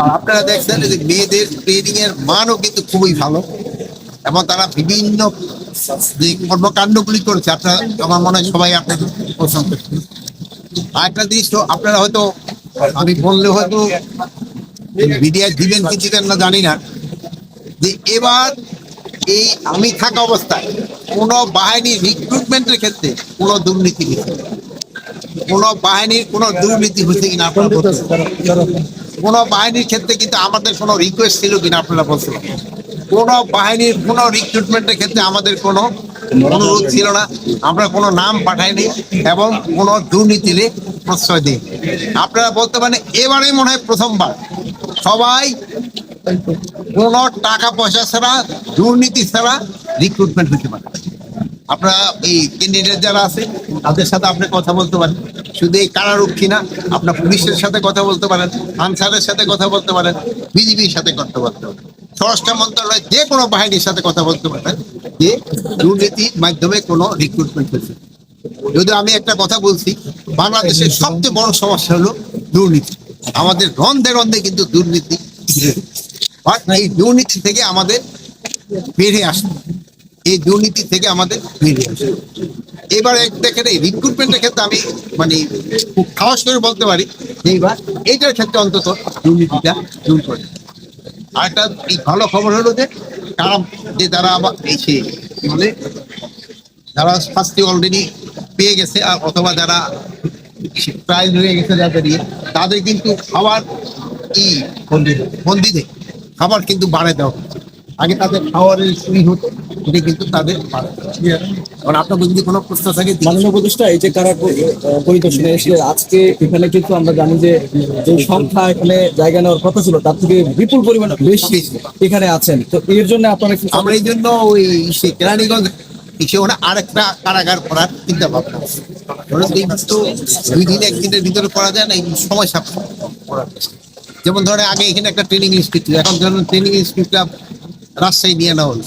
আর আপনারা দেখছেন যে মেয়েদের ট্রেনিং এর মানও কিন্তু খুবই ভালো এবং তারা বিভিন্ন যে কর্মকাণ্ডগুলি করেছে, আপনারা, আমার মনে হয় সবাই আপনাদের পছন্দ আর একটা জিনিস তো আপনারা হয়তো, আমি বললে হয়তো মিডিয়ায় দিবেন কি দিবেন না জানি না, যে এবার এই আমি থাকা অবস্থায় কোন বাহিনীর রিক্রুটমেন্টের ক্ষেত্রে কোনো দুর্নীতি নেই কোন বাহিনীর কোনো দুর্নীতি হয়েছে কিনা আপনারা। কোন বাহিনীর ক্ষেত্রে কিন্তু আমাদের কোনো রিকোয়েস্ট ছিল কিনা আপনারা বলতে পারেন। কোন বাহিনীর কোন রিক্রুটমেন্টের ক্ষেত্রে আমাদের কোনো অনুরোধ ছিল না। আমরা কোনো নাম পাঠাইনি এবং কোনো দুর্নীতিরে প্রশ্রয় দিই আপনারা বলতে পারেন এবারে মনে হয় প্রথমবার। সবাই কোনো টাকা পয়সা ছাড়া, দুর্নীতি ছাড়া রিক্রুটমেন্ট হতে পারে। আপনারা এই ক্যান্ডিডেট যারা আছে তাদের সাথে আপনি কথা বলতে পারেন। শুধু এই কারারক্ষী না, আপনার পুলিশের সাথে কথা বলতে পারেন, আনসারের সাথে কথা বলতে পারেন, বিজিবির সাথে কথা বলতে পারেন। স্বরাষ্ট্র মন্ত্রণালয় যে কোনো বাহিনীর সাথে কথা বলতে পারেন, যে দুর্নীতির মাধ্যমে কোনো রিক্রুটমেন্ট হয়েছে। যদি আমি একটা কথা বলছি, বাংলাদেশের সবচেয়ে বড় সমস্যা হলো দুর্নীতি। আমাদের রন্ধে রন্ধে কিন্তু দুর্নীতি এই দুর্নীতি থেকে আমাদের বেড়ে আসতে এই দুর্নীতি থেকে আমাদের বেরিয়ে আসতে এবার দেখেন এই রিক্রুটমেন্টের ক্ষেত্রে আমি মানে খুব সাহস করে বলতে পারি এইবার এইটার ক্ষেত্রে অন্তত দুর্নীতিটা দূর করে আর একটা এই ভালো খবর হলো যে তারা যে তারা আবার এসে বলে যারা শাস্তি অলরেডি পেয়ে গেছে আর অথবা যারা প্রাইজ হয়ে গেছে যাদের ইয়ে, তাদের কিন্তু খাবার কি বন্দিতে খাবার কিন্তু বাড়ে দেওয়া আগে তাদের খাওয়ারের শুরু হতো এটা কিন্তু তাদের কারণ আপনার যদি কোনো প্রশ্ন থাকে মাননীয় উপদেষ্টা এই যে কারা পরিদর্শনে এসে আজকে এখানে কিন্তু আমরা জানি যে যে সংখ্যা এখানে জায়গা নেওয়ার কথা ছিল তার থেকে বিপুল পরিমাণে বেশি এখানে আছেন। তো এর জন্য আপনারা আমরা এই জন্য ওই সে কেরানীগঞ্জ এসে ওরা আরেকটা কারাগার করার চিন্তা ভাবনা তো দুই দিন একদিনের ভিতরে করা যায় না এই সময় সাপেক্ষ। করার যেমন ধরেন আগে এখানে একটা ট্রেনিং ইনস্টিটিউট এখন ধরুন ট্রেনিং ইনস্টিটিউটটা রাজশাহী নিয়ে নেওয়া হলো।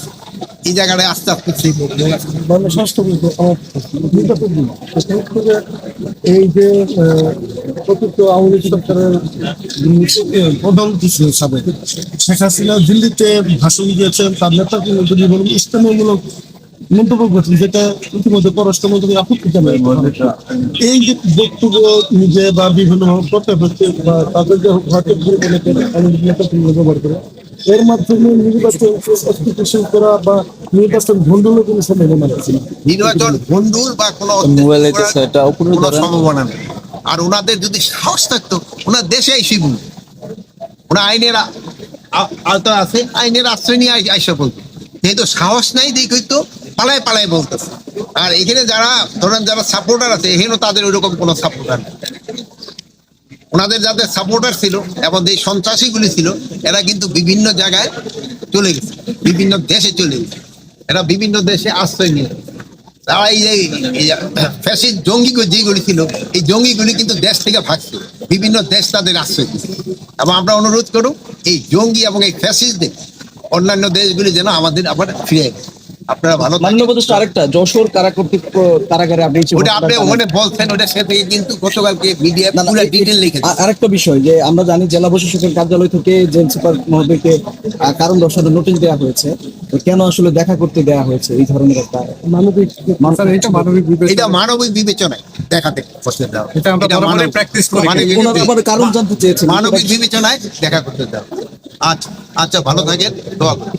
এই জায়গাটায় আস্তে আস্তে সেই প্রক্রিয়া বাংলা স্বাস্থ্য এই যে আহ, আওয়ামী সরকারের প্রধান কিছু হিসাবে শেখ হাসিনা দিল্লিতে ভাষণ দিয়েছেন তার নেতাকে যদি বলুন ইসলামীমূলক মন্তব্য করছেন যেটা ইতিমধ্যে পররাষ্ট্রমন্ত্রী আপত্তি জানায়। এই যে বক্তব্য নিজে বা বিভিন্ন করতে বা তাদের যে লীগ নেতাকে ব্যবহার করে এর মাধ্যমে নির্বাচন করা বা নির্বাচন ভণ্ডুলের কোনো সম্ভাবনা আছে নির্বাচন ভণ্ডুল বা কোনো মোবাইলে করার কোনো সম্ভাবনা নেই। আর ওনাদের যদি সাহস থাকতো ওনার দেশে বলতো আইনের আ- আ- আছে আইনের আশ্রয় নিয়ে আইসা বলতো। যেহেতু সাহস নাই দেখই তো পালায় পালায় বলতেছে। আর এখানে যারা ধরেন যারা সাপোর্টার আছে এখানেও তাদের ওইরকম কোনো সাপোর্টার নেই। ওনাদের যাদের সাপোর্টার ছিল এবং যে সন্ত্রাসীগুলি ছিল এরা কিন্তু বিভিন্ন জায়গায় চলে গেছে বিভিন্ন দেশে চলে গেছে। এরা বিভিন্ন দেশে আশ্রয় নিল তারা এই যে ফ্যাসিড জঙ্গি যেগুলি ছিল, এই জঙ্গিগুলি কিন্তু দেশ থেকে ভাগছে। বিভিন্ন দেশ তাদের আশ্রয় দিচ্ছে এবং আমরা অনুরোধ করব এই জঙ্গি এবং এই ফ্যাসিস্টদের অন্যান্য দেশগুলি যেন আমাদের আবার ফিরে। আপনারা ভালো। মাননীয় উপদেষ্টা আরেকটা যশোর কারা কর্তৃক কারাগারে আপনি ওটা আপনি ওখানে বলছেন ওটা সে থেকে কিন্তু গতকালকে মিডিয়া পুরো লিখেছে। আরেকটা বিষয় যে আমরা জানি জেলা প্রশাসকের কার্যালয় থেকে জেল সুপার মহোদয়কে কারণ দর্শানোর নোটিশ দেওয়া হয়েছে। তো কেন আসলে দেখা করতে দেওয়া হয়েছে এই ধরনের একটা মানবিক এটা মানবিক বিবেচনা এটা মানবিক বিবেচনায় দেখাতে করতে দাও এটা আমরা মানবিক- practice করি। ওনারা আবার কারণ জানতে চেয়েছেন মানবিক বিবেচনায় দেখা করতে দাও আচ্ছা আচ্ছা ভালো থাকেন। দোয়া করুন।